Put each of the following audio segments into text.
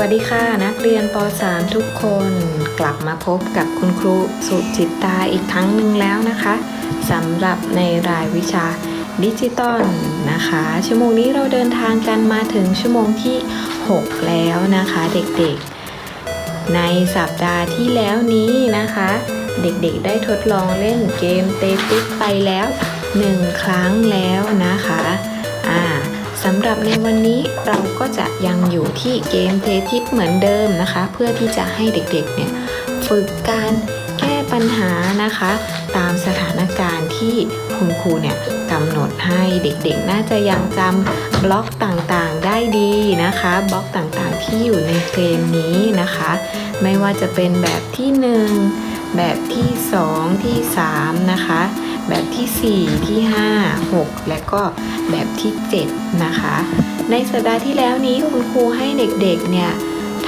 วัสดีค่ะ นักเรียนป .3 ทุกคนกลับมาพบกับคุณครูสุจิตตาอีกครั้งหนึ่งแล้วนะคะสำหรับในรายวิชาดิจิตอลนะคะ ชั่วโมงนี้เราเดินทางกันมาถึงชั่วโมงที่ 6 แล้วนะคะเด็กๆ ในสัปดาห์ที่แล้วนี้นะคะ เด็กๆได้ทดลองเล่นเกมเตติสไปแล้ว 1 ครั้งแล้วนะคะำหรับในวันนี้เราก็จะยังอยู่ที่เกมเททิปเหมือนเดิมนะคะ เพื่อที่จะให้เด็กๆเนี่ยฝึกการแก้ปัญหานะคะ ตามสถานการณ์ที่คุณครูเนี่ยกำหนดให้เด็กๆ น่าจะยังจำบล็อกต่างๆได้ดีนะคะบล็อกต่างๆที่อยู่ในเกมนี้นะคะ ไม่ว่าจะเป็นแบบที่1 แบบที่ 2 ที่ 3 นะคะ แบบที่ 4 ที่ 5 6 และก็แบบที่ 7 นะคะ ในสัปดาห์ที่แล้วนี้คุณครูให้เด็กๆเนี่ย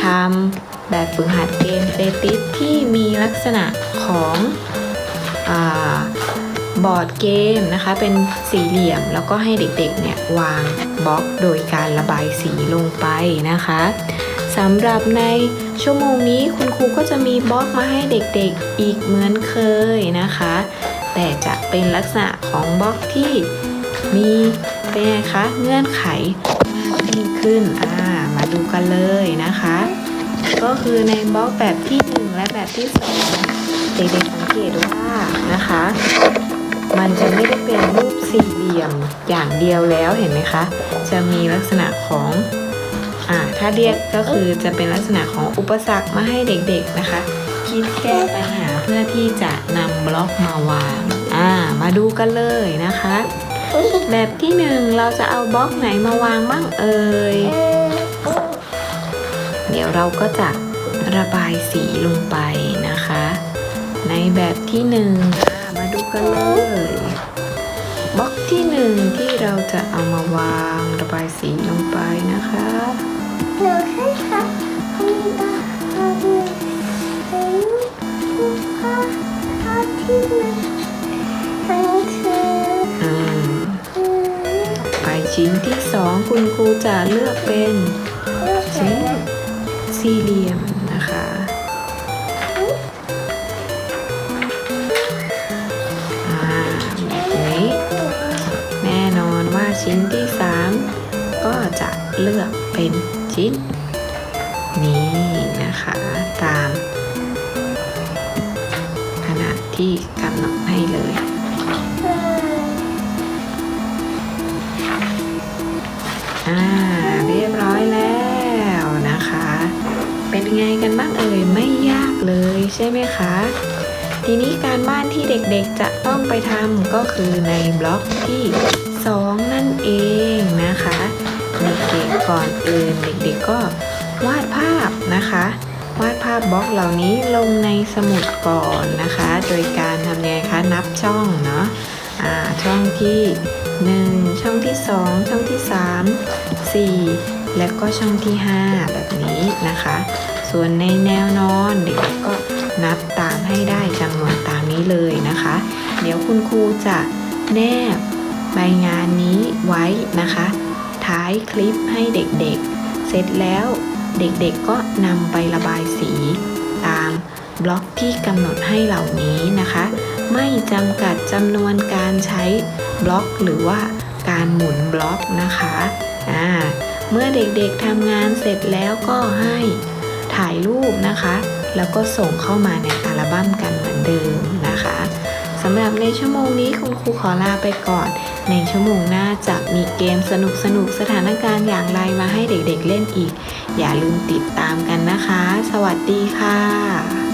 ทำแบบฝึกหัดเกมเตติสที่มีลักษณะของอบอร์ดเกมนะคะ เป็นสี่เหลี่ยมแล้วก็ให้เด็กๆเนี่ยวางบล็อกโดยการระบายสีลงไปนะคะ สำหรับในชั่วโมงนี้คุณครูก็จะมีบล็อกมาให้เด็กๆอีกเหมือนเคยนะคะ แต่จะเป็นลักษณะของบล็อกที่มีเป็นไงคะเงื่อนไขมากยิ่งขึ้นอ่ามาดูกันเลยนะคะ ก็คือในบล็อกแบบที่ 1 และแบบที่2เด็กๆสังเกตว่านะคะ มันจะไม่ได้เป็นรูปสี่เหลี่ยมอย่างเดียวแล้วเห็นไหมคะ จะมีลักษณะของ อ่าถ้าเรียกก็คือจะเป็นลักษณะของอุปสรรคมาให้เด็กๆนะคะ คิดแก้ปัญหาเพื่อที่จะนำบล็อกมาวางอ่ามาดูกันเลยนะคะ แบบที่หนึ่งเราจะเอาบล็อกไหนมาวางบ้างเอ่ยเดี๋ยวเราก็จะระบายสีลงไปนะคะ ในแบบที่หนึ่งมาดูกันเลยบล็อกที่หนึ่งที่เราจะเอามาวางระบายสีลงไปนะคะ ไปชิ้นที่สองคุณครูจะเลือกเป็นชิ้นสี่เหลี่ยมนะคะอ่าแบบนี้แน่นอนว่าชิ้นที่3ก็จะเลือกเป็น ชิ้นนี้นะคะ ตามขนาดที่กำหนดให้เลยอ่าเรียบร้อยแล้วนะคะ เป็นไงกันบ้างเอ่ยไม่ยากเลยใช่ไหมคะทีนี้การบ้านที่เด็กๆจะต้องไปทำก็คือในบล็อกที่ 2 นั่นเองนะคะ ก่อนอื่นเด็กๆก็วาดภาพนะคะ วาดภาพบล็อกเหล่านี้ลงในสมุดก่อนนะคะ โดยการทำไงคะนับช่องเนาะอ่าช่องที่ 1 ช่องที่ 2 ช่องที่ 3 4 และก็ช่องที่ 5 แบบนี้นะคะ ส่วนในแนวนอนเด็กๆก็นับตามให้ได้จำนวนตามนี้เลยนะคะ เดี๋ยวคุณครูจะแนบใบงานนี้ไว้นะคะ ท้ายคลิปให้เด็กๆ เสร็จแล้วเด็กๆก็นำไประบายสี ตามบล็อกที่กำหนดให้เหล่านี้นะคะ ไม่จำกัดจำนวนการใช้บล็อกหรือว่าการหมุนบล็อกนะคะอ่าเมื่อเด็กๆทำงานเสร็จแล้วก็ให้ถ่ายรูปนะคะ แล้วก็ส่งเข้ามาในอัลบั้มกันเหมือนเดิมนะคะ สำหรับในชั่วโมงนี้คุณครูขอลาไปก่อน ในชั่วโมงหน้าจะมีเกมสนุกๆสถานการณ์อย่างไรมาให้เด็กๆเล่นอีก อย่าลืมติดตามกันนะคะ สวัสดีค่ะ